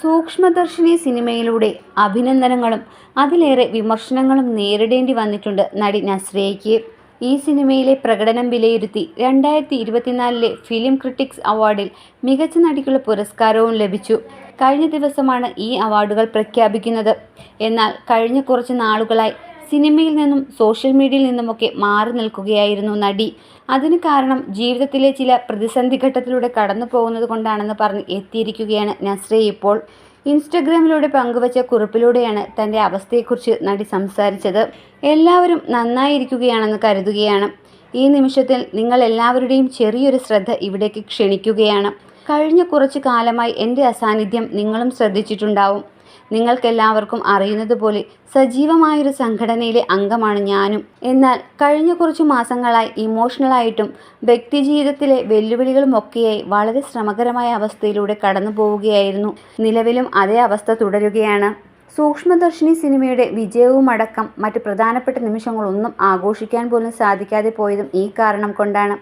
സൂക്ഷ്മദർശിനി സിനിമയിലൂടെ അഭിനന്ദനങ്ങളും അതിലേറെ വിമർശനങ്ങളും നേരിടേണ്ടി വന്നിട്ടുണ്ട് നടി നസ്രയയ്ക്ക് ഈ സിനിമയിലെ പ്രകടനം വിലയിരുത്തി രണ്ടായിരത്തി ഇരുപത്തിനാലിലെ ഫിലിം ക്രിട്ടിക്സ് അവാർഡിൽ മികച്ച നടിക്കുള്ള പുരസ്കാരവും ലഭിച്ചു. കഴിഞ്ഞ ദിവസമാണ് ഈ അവാർഡുകൾ പ്രഖ്യാപിക്കുന്നത്. എന്നാൽ കഴിഞ്ഞ കുറച്ച് നാളുകളായി സിനിമയിൽ നിന്നും സോഷ്യൽ മീഡിയയിൽ നിന്നുമൊക്കെ മാറി നിൽക്കുകയായിരുന്നു നടി. അതിന് കാരണം ജീവിതത്തിലെ ചില പ്രതിസന്ധി ഘട്ടത്തിലൂടെ കടന്നു പോകുന്നത് കൊണ്ടാണെന്ന് പറഞ്ഞ് എത്തിയിരിക്കുകയാണ് നസ്രെ ഇപ്പോൾ. ഇൻസ്റ്റഗ്രാമിലൂടെ പങ്കുവച്ച കുറിപ്പിലൂടെയാണ് തന്റെ അവസ്ഥയെക്കുറിച്ച് നടി സംസാരിച്ചത്. എല്ലാവരും നന്നായിരിക്കുകയാണെന്ന് കരുതുകയാണ്. ഈ നിമിഷത്തിൽ നിങ്ങൾ എല്ലാവരുടെയും ചെറിയൊരു ശ്രദ്ധ ഇവിടേക്ക് ക്ഷണിക്കുകയാണ്. കഴിഞ്ഞ കുറച്ച് കാലമായി എന്റെ അസാന്നിധ്യം നിങ്ങളും ശ്രദ്ധിച്ചിട്ടുണ്ടാവും. നിങ്ങൾക്കെല്ലാവർക്കും അറിയുന്നത് പോലെ സജീവമായൊരു സംഘടനയിലെ അംഗമാണ് ഞാനും. എന്നാൽ കഴിഞ്ഞ കുറച്ച് മാസങ്ങളായി ഇമോഷണലായിട്ടും വ്യക്തിജീവിതത്തിലെ വെല്ലുവിളികളുമൊക്കെയായി വളരെ ശ്രമകരമായ അവസ്ഥയിലൂടെ കടന്നു പോവുകയായിരുന്നു. നിലവിലും അതേ അവസ്ഥ തുടരുകയാണ്. സൂക്ഷ്മദർശിനി സിനിമയുടെ വിജയവുമടക്കം മറ്റ് പ്രധാനപ്പെട്ട നിമിഷങ്ങളൊന്നും ആഘോഷിക്കാൻ പോലും സാധിക്കാതെ പോയതും ഈ കാരണം കൊണ്ടാണ്.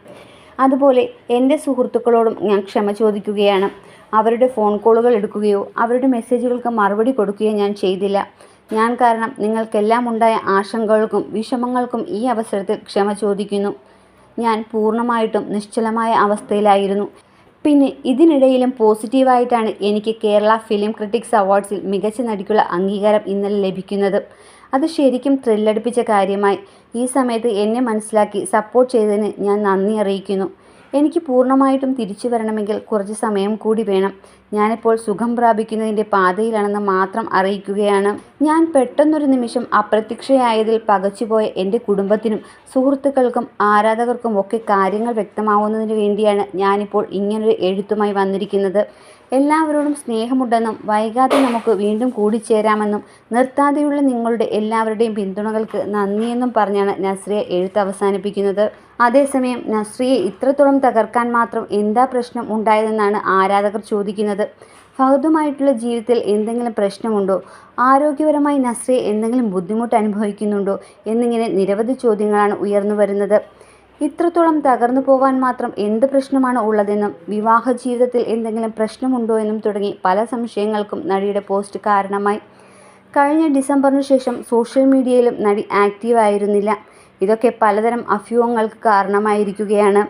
അതുപോലെ എന്റെ സുഹൃത്തുക്കളോടും ഞാൻ ക്ഷമ ചോദിക്കുകയാണ്. അവരുടെ ഫോൺ കോളുകൾ എടുക്കുകയോ അവരുടെ മെസ്സേജുകൾക്ക് മറുപടി കൊടുക്കുകയോ ഞാൻ ചെയ്തില്ല. ഞാൻ കാരണം നിങ്ങൾക്കെല്ലാം ഉണ്ടായ ആശങ്കകൾക്കും വിഷമങ്ങൾക്കും ഈ അവസരത്തിൽ ക്ഷമ ചോദിക്കുന്നു. ഞാൻ പൂർണമായിട്ടും നിശ്ചലമായ അവസ്ഥയിലായിരുന്നു. പിന്നെ ഇതിനിടയിലും പോസിറ്റീവായിട്ടാണ് എനിക്ക് കേരള ഫിലിം ക്രിട്ടിക്സ് അവാർഡ്സിൽ മികച്ച നടിക്കുള്ള അംഗീകാരം ഇന്നലെ ലഭിക്കുന്നത്. അത് ശരിക്കും ത്രില്ലടിപ്പിച്ച കാര്യമായി. ഈ സമയത്ത് എന്നെ മനസ്സിലാക്കി സപ്പോർട്ട് ചെയ്തതിന് ഞാൻ നന്ദി അറിയിക്കുന്നു. എനിക്ക് പൂർണമായിട്ടും തിരിച്ചു വരണമെങ്കിൽ കുറച്ച് സമയം കൂടി വേണം. ഞാനിപ്പോൾ സുഖം പ്രാപിക്കുന്നതിന്റെ പാതയിലാണെന്ന് മാത്രം അറിയിക്കുകയാണ്. ഞാൻ പെട്ടെന്നൊരു നിമിഷം അപ്രത്യക്ഷയായതിൽ പകച്ചുപോയ എന്റെ കുടുംബത്തിനും സുഹൃത്തുക്കൾക്കും ആരാധകർക്കും ഒക്കെ കാര്യങ്ങൾ വ്യക്തമാവുന്നതിന് വേണ്ടിയാണ് ഞാനിപ്പോൾ ഇങ്ങനൊരു എഴുത്തുമായി വന്നിരിക്കുന്നത്. എല്ലാവരോടും സ്നേഹമുണ്ടെന്നും വൈകാതെ നമുക്ക് വീണ്ടും കൂടിച്ചേരാമെന്നും നിർത്താതെയുള്ള നിങ്ങളുടെ എല്ലാവരുടെയും പിന്തുണകൾക്ക് നന്ദിയെന്നും പറഞ്ഞാണ് നസ്രിയ എഴുത്ത് അവസാനിപ്പിക്കുന്നത്. അതേസമയം നസ്രിയെ ഇത്രത്തോളം തകർക്കാൻ മാത്രം എന്താ പ്രശ്നം ഉണ്ടായതെന്നാണ് ആരാധകർ ചോദിക്കുന്നത്. ഫഹദുമായിട്ടുള്ള ജീവിതത്തിൽ എന്തെങ്കിലും പ്രശ്നമുണ്ടോ? ആരോഗ്യപരമായി നസ്രിയെ എന്തെങ്കിലും ബുദ്ധിമുട്ട് അനുഭവിക്കുന്നുണ്ടോ? എന്നിങ്ങനെ നിരവധി ചോദ്യങ്ങളാണ് ഉയർന്നു വരുന്നത്. ഇത്രത്തോളം തകർന്നു പോകാൻ മാത്രം എന്ത് പ്രശ്നമാണ് ഉള്ളതെന്നും വിവാഹ ജീവിതത്തിൽ എന്തെങ്കിലും പ്രശ്നമുണ്ടോ എന്നും തുടങ്ങി പല സംശയങ്ങൾക്കും നടിയുടെ പോസ്റ്റ് കാരണമായി. കഴിഞ്ഞ ഡിസംബറിന് ശേഷം സോഷ്യൽ മീഡിയയിലും നടി ആക്റ്റീവ് ആയിരുന്നില്ല ഇതൊക്കെ പലതരം അഭ്യൂഹങ്ങൾക്ക് കാരണമായിരിക്കുകയാണ്.